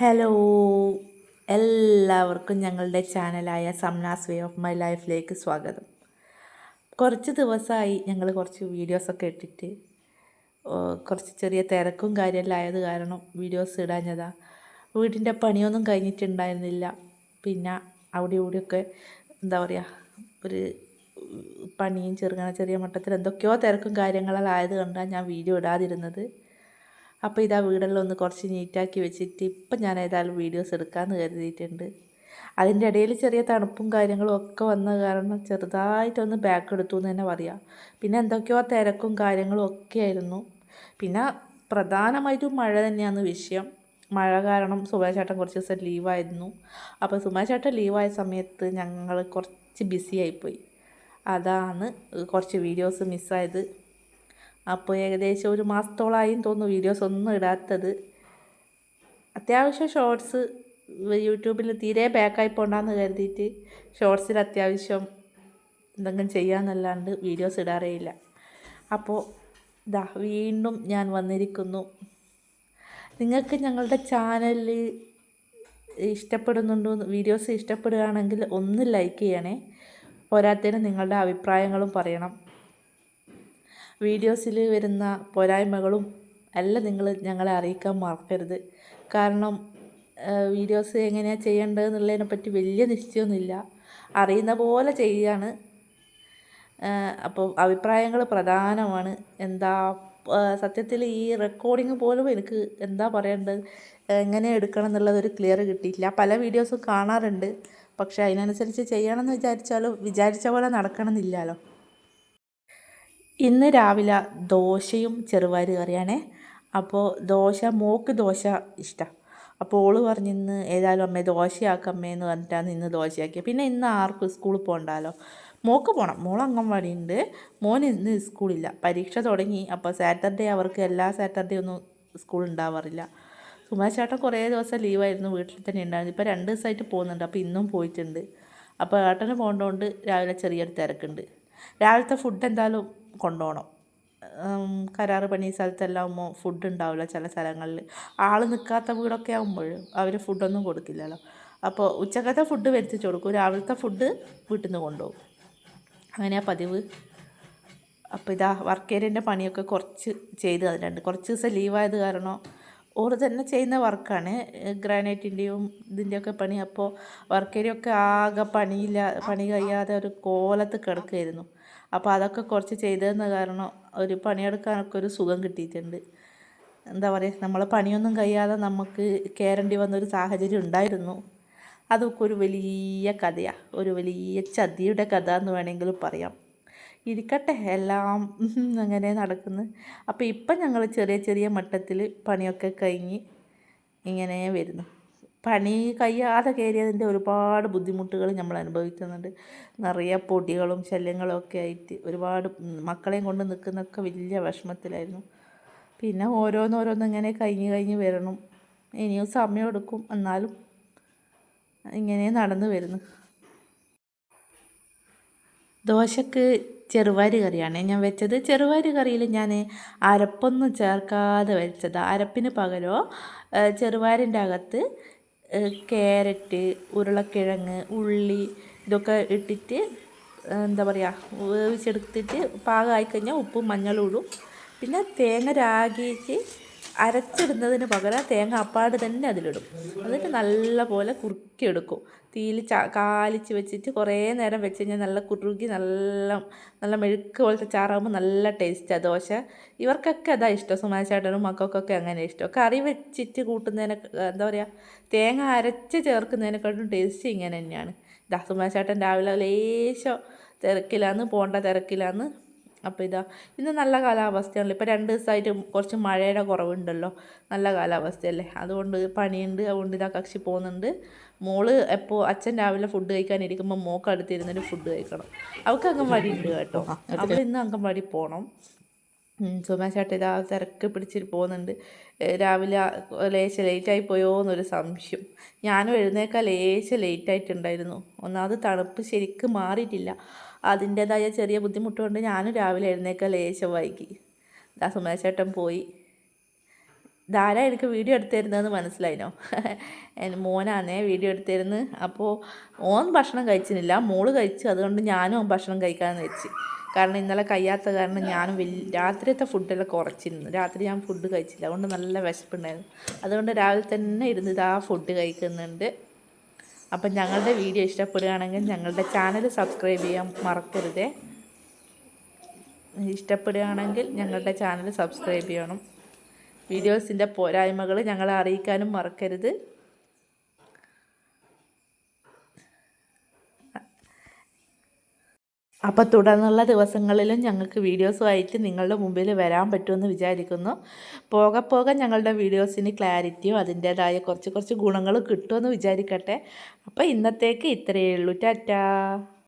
Hello എല്ലാവർക്കും ഞങ്ങളുടെ ചാനലായ Samnas way of my ലൈഫിലേക്ക് സ്വാഗതം. കുറച്ച് ദിവസമായി ഞങ്ങൾ കുറച്ച് വീഡിയോസൊക്കെ ഇട്ടിട്ട് കുറച്ച് ചെറിയ തിരക്കും കാര്യമെല്ലാം ആയത് കാരണം വീഡിയോസ് ഇടാഞ്ഞതാ. വീടിന്റെ പണിയൊന്നും കഴിഞ്ഞിട്ടുണ്ടായിരുന്നില്ല. പിന്നെ അവിടെ ഇവിടെയൊക്കെ എന്താ പറയുക ഒരു പണിയും ചെറുങ്ങനെ ചെറിയ മട്ടത്തിൽ എന്തൊക്കെയോ തിരക്കും കാര്യങ്ങളെല്ലാം ആയത് കണ്ടാണ് ഞാൻ വീഡിയോ ഇടാതിരുന്നത്. അപ്പോൾ ഇതാ വീടെല്ലാം ഒന്ന് കുറച്ച് നീറ്റാക്കി വെച്ചിട്ട് ഇപ്പം ഞാൻ ഏതായാലും വീഡിയോസ് എടുക്കാമെന്ന് കരുതിയിട്ടുണ്ട്. അതിന്റെ ഇടയിൽ ചെറിയ തണുപ്പും കാര്യങ്ങളും ഒക്കെ വന്ന കാരണം ചെറുതായിട്ടൊന്ന് ബാക്ക് എടുത്തു എന്ന് തന്നെ പറയാം. പിന്നെ എന്തൊക്കെയോ തിരക്കും കാര്യങ്ങളും ഒക്കെ ആയിരുന്നു. പിന്നെ പ്രധാനമായിട്ടും മഴ തന്നെയാണ് വിഷയം. മഴ കാരണം സുമേഷേട്ടൻ കുറച്ച് ദിവസം ലീവായിരുന്നു അപ്പോൾ സുമേഷേട്ടൻ ലീവായ സമയത്ത് ഞങ്ങൾ കുറച്ച് ബിസി ആയിപ്പോയി. അതാണ് കുറച്ച് വീഡിയോസ് മിസ്സായത് അപ്പോൾ ഏകദേശം ഒരു മാസത്തോളമായും തോന്നുന്നു വീഡിയോസ് ഒന്നും ഇടാത്തത്. അത്യാവശ്യം ഷോർട്സ് യൂട്യൂബിൽ തീരെ ബാക്കായി പോകണ്ടെന്ന് കരുതിയിട്ട് ഷോർട്സിൽ അത്യാവശ്യം എന്തെങ്കിലും ചെയ്യാമെന്നല്ലാണ്ട് വീഡിയോസ് ഇടാറേ ഇല്ല. അപ്പോൾ ഇതാ വീണ്ടും ഞാൻ വന്നിരിക്കുന്നു. നിങ്ങൾക്ക് ഞങ്ങളുടെ ചാനലിൽ ഇഷ്ടപ്പെടുന്നുണ്ടോ വീഡിയോസ് ഇഷ്ടപ്പെടുകയാണെങ്കിൽ ഒന്ന് ലൈക്ക് ചെയ്യണേ. പോരാത്തതിന് നിങ്ങളുടെ അഭിപ്രായങ്ങളും പറയണം. വീഡിയോസിൽ വരുന്ന പോരായ്മകളും എല്ലാം നിങ്ങൾ ഞങ്ങളെ അറിയിക്കാൻ മറക്കരുത്. കാരണം വീഡിയോസ് എങ്ങനെയാണ് ചെയ്യേണ്ടതെന്നുള്ളതിനെ പറ്റി വലിയ നിശ്ചയമൊന്നുമില്ല. അറിയുന്ന പോലെ ചെയ്യാണ്. അപ്പോൾ അഭിപ്രായങ്ങൾ പ്രധാനമാണ്. എന്താ സത്യത്തിൽ ഈ റെക്കോർഡിങ് പോലും എനിക്ക് എന്താ പറയേണ്ടത്? എങ്ങനെ എടുക്കണം എന്നുള്ളതൊരു ക്ലിയർ കിട്ടിയില്ല പല വീഡിയോസും കാണാറുണ്ട്. പക്ഷേ അതിനനുസരിച്ച് ചെയ്യണമെന്ന് വിചാരിച്ചാലും വിചാരിച്ച പോലെ നടക്കണമെന്നില്ലല്ലോ. ഇന്ന് രാവിലെ ദോശയും ചെറുപയർ കറിയാണേ. അപ്പോൾ ദോശ മോക്ക് ദോശ ഇഷ്ടം. അപ്പോൾ ഓൾ പറഞ്ഞ് ഇന്ന് ഏതായാലും അമ്മേ ദോശയാക്കമ്മേ എന്ന് പറഞ്ഞിട്ടാണ് ഇന്ന് ദോശയാക്കിയത് പിന്നെ ഇന്ന് ആർക്കും സ്കൂളിൽ പോകണ്ടല്ലോ മോക്ക് പോകണം മോൾ അംഗൻവാടി ഉണ്ട്. മോൻ ഇന്ന് സ്കൂളില്ല. പരീക്ഷ തുടങ്ങി. അപ്പോൾ സാറ്റർഡേ അവർക്ക് എല്ലാ സാറ്റർഡേ ഒന്നും സ്കൂൾ ഉണ്ടാവാറില്ല. സുമാ ചേട്ടൻ കുറേ ദിവസം ലീവായിരുന്നു. വീട്ടിൽ തന്നെ ഉണ്ടായിരുന്നു. ഇപ്പോൾ രണ്ട് ദിവസമായിട്ട് പോകുന്നുണ്ട്. അപ്പോൾ ഇന്നും പോയിട്ടുണ്ട്. അപ്പോൾ ഏട്ടന് പോകേണ്ടതുകൊണ്ട് രാവിലെ ചെറിയൊരു തിരക്കുണ്ട്. രാവിലത്തെ ഫുഡ് എന്തായാലും കൊണ്ടുപോകണം കരാറ് പണി സ്ഥലത്തെല്ലാം ആകുമ്പോൾ ഫുഡ് ഉണ്ടാവില്ല ചില സ്ഥലങ്ങളിൽ. ആൾ നിൽക്കാത്ത വീടൊക്കെ ആകുമ്പോൾ അവർ ഫുഡൊന്നും കൊടുക്കില്ലല്ലോ. അപ്പോൾ ഉച്ചക്കത്തെ ഫുഡ് വരുത്തിച്ച് കൊടുക്കും. രാവിലത്തെ ഫുഡ് വീട്ടിൽ നിന്ന് കൊണ്ടുപോകും അങ്ങനെയാണ് പതിവ്. അപ്പോൾ ഇതാ വർക്ക് ഏരിയന്റെ പണിയൊക്കെ കുറച്ച് ചെയ്ത് തന്നിട്ടുണ്ട്. കുറച്ച് ദിവസം ലീവായത് കാരണം ഓറ് തന്നെ ചെയ്യുന്ന വർക്കാണ്. ഗ്രാനൈറ്റിന്റെയും ഇതിന്റെയൊക്കെ പണി. അപ്പോൾ വർക്ക് ഒക്കെ ആകെ പണിയില്ല പണി കഴിയാതെ ഒരു കോലത്ത് കിടക്കുമായിരുന്നു അപ്പോൾ അതൊക്കെ കുറച്ച് ചെയ്തതെന്ന കാരണം ഒരു പണിയെടുക്കാനൊക്കെ ഒരു സുഖം കിട്ടിയിട്ടുണ്ട്. എന്താ പറയുക നമ്മളെ പണിയൊന്നും കഴിയാതെ നമുക്ക് കയറേണ്ടി വന്നൊരു സാഹചര്യം ഉണ്ടായിരുന്നു. അതൊക്കെ ഒരു വലിയ കഥയാണ് ഒരു വലിയ ചതിയുടെ കഥ എന്ന് വേണമെങ്കിലും പറയാം. ഇരിക്കട്ടെ എല്ലാം അങ്ങനെ നടക്കുന്നു. അപ്പോൾ ഇപ്പം ഞങ്ങൾ ചെറിയ ചെറിയ മട്ടത്തിൽ പണിയൊക്കെ കഴിഞ്ഞ് ഇങ്ങനെ വരുന്നു. പണി കഴിയാതെ കയറിയതിന്റെ ഒരുപാട് ബുദ്ധിമുട്ടുകൾ നമ്മൾ അനുഭവിക്കുന്നുണ്ട്. നിറയെ പൊടികളും ശല്യങ്ങളും ഒക്കെ ആയിട്ട് ഒരുപാട് മക്കളെയും കൊണ്ട് നിൽക്കുന്നൊക്കെ വലിയ വിഷമത്തിലായിരുന്നു. പിന്നെ ഓരോന്നോരോന്ന് ഇങ്ങനെ കഴിഞ്ഞ് കഴിഞ്ഞ് വരണം. ഇനിയും സമയം എടുക്കും. എന്നാലും ഇങ്ങനെ നടന്നു വരുന്നു. ദോശക്ക് ചെറുപയർ കറിയാണ്. ഞാൻ വെച്ചത് ചെറുപയർ കറിയിൽ ഞാൻ അരപ്പൊന്നും ചേർക്കാതെ വെച്ചത്. അരപ്പിന് പകരമോ ചെറുപയറിന്റെ അകത്ത് ക്യാരറ്റ് ഉരുളക്കിഴങ്ങ് ഉള്ളി ഇതൊക്കെ ഇട്ടിട്ട് എന്താ പറയുക വേവിച്ചെടുത്തിട്ട് പാകമായി കഴിഞ്ഞാൽ ഉപ്പും മഞ്ഞളും ഇടും. പിന്നെ തേങ്ങ രാഗിയിട്ട് അരച്ചിടുന്നതിന് പകരം തേങ്ങ അപ്പാട് തന്നെ അതിലിടും. എന്നിട്ട് നല്ല പോലെ കുറുക്കിയെടുക്കും. തീയിൽ ച കാലിച്ച് വെച്ചിട്ട് കുറേ നേരം വെച്ച് കഴിഞ്ഞാൽ നല്ല കുറുകി നല്ല നല്ല മെഴുക്ക് പോലത്തെ ചാറാകുമ്പോൾ നല്ല ടേസ്റ്റാണ് ദോശ. ഇവർക്കൊക്കെ അതാ ഇഷ്ടം. സുമാചേട്ടനും മക്കൾക്കൊക്കെ അങ്ങനെ ഇഷ്ടം. കറി വെച്ചിട്ട് കൂട്ടുന്നതിനെ എന്താ പറയുക തേങ്ങ അരച്ച് ചേർക്കുന്നതിനെക്കാട്ടും ടേസ്റ്റ് ഇങ്ങനെ തന്നെയാണ്. ഇതാ സുമാചേട്ടൻ രാവിലെ ലേശം തിരക്കിലാന്ന് പോണ്ട തിരക്കിലാന്ന് അപ്പോൾ ഇതാ ഇന്ന് നല്ല കാലാവസ്ഥയാണല്ലോ. ഇപ്പോൾ രണ്ട് ദിവസമായിട്ട് കുറച്ച് മഴയുടെ കുറവുണ്ടല്ലോ. നല്ല കാലാവസ്ഥയല്ലേ? അതുകൊണ്ട് പണിയുണ്ട്. അതുകൊണ്ട് ഇതാ കക്ഷി പോകുന്നുണ്ട്. മോൾ എപ്പോൾ അച്ഛൻ രാവിലെ ഫുഡ് കഴിക്കാനിരിക്കുമ്പോൾ മോക്ക് അടുത്തിരുന്നിട്ട് ഫുഡ് കഴിക്കണം. അവൾക്ക് അംഗൻവാടി ഉണ്ട് കേട്ടോ. അവൾ ഇന്ന് അംഗൻവാടി പോകണം സുമേശാട്ട് ഇതാ തിരക്ക് പിടിച്ചിട്ട് പോകുന്നുണ്ട്. രാവിലെ ലേശം ലേറ്റായി പോയോ എന്നൊരു സംശയം. ഞാനും എഴുന്നേക്കാൻ ലേശം ലേറ്റായിട്ടുണ്ടായിരുന്നു ഒന്നാമത് തണുപ്പ് ശരിക്കും മാറിയിട്ടില്ല. അതിന്റേതായ ചെറിയ ബുദ്ധിമുട്ടുകൊണ്ട് ഞാനും രാവിലെ എഴുന്നേക്കാൻ ലേശം വൈകി. ദാ സുമേശേട്ടൻ പോയി. ധാരാ എനിക്ക് വീഡിയോ എടുത്തിരുന്നതെന്ന് മനസ്സിലായിനോ? മോനാണേ വീഡിയോ എടുത്തിരുന്ന്. അപ്പോൾ ഓൻ ഭക്ഷണം കഴിച്ചിരുന്നില്ല മോൾ കഴിച്ചു. അതുകൊണ്ട് ഞാനും ഭക്ഷണം കഴിക്കാമെന്ന് വെച്ച്. കാരണം ഇന്നലെ കഴിയാത്ത കാരണം ഞാനും വലിയ രാത്രിയത്തെ ഫുഡെല്ലാം കുറച്ചിരുന്നു. രാത്രി ഞാൻ ഫുഡ് കഴിച്ചില്ല. അതുകൊണ്ട് നല്ല വിശപ്പുണ്ടായിരുന്നു. അതുകൊണ്ട് രാവിലെ തന്നെ ഇരുന്ന് ഇതാ ഫുഡ് കഴിക്കുന്നുണ്ട്. അപ്പം ഞങ്ങളുടെ വീഡിയോ ഇഷ്ടപ്പെടുകയാണെങ്കിൽ ഞങ്ങളുടെ ചാനൽ സബ്സ്ക്രൈബ് ചെയ്യാൻ മറക്കരുത്. ഇഷ്ടപ്പെടുകയാണെങ്കിൽ ഞങ്ങളുടെ ചാനൽ സബ്സ്ക്രൈബ് ചെയ്യണം. വീഡിയോസിന്റെ പോരായ്മകൾ ഞങ്ങളെ അറിയിക്കാനും മറക്കരുത്. അപ്പോൾ തുടർന്നുള്ള ദിവസങ്ങളിലും ഞങ്ങൾക്ക് വീഡിയോസുമായിട്ട് നിങ്ങളുടെ മുമ്പിൽ വരാൻ പറ്റുമെന്ന് വിചാരിക്കുന്നു. പോകെ പോകെ ഞങ്ങളുടെ വീഡിയോസിന് ക്ലാരിറ്റിയും അതിന്റേതായ കുറച്ച് കുറച്ച് ഗുണങ്ങളും കിട്ടുമെന്ന് വിചാരിക്കട്ടെ. അപ്പോൾ ഇന്നത്തേക്ക് ഇത്രയേ ഉള്ളൂ. ടാറ്റാ.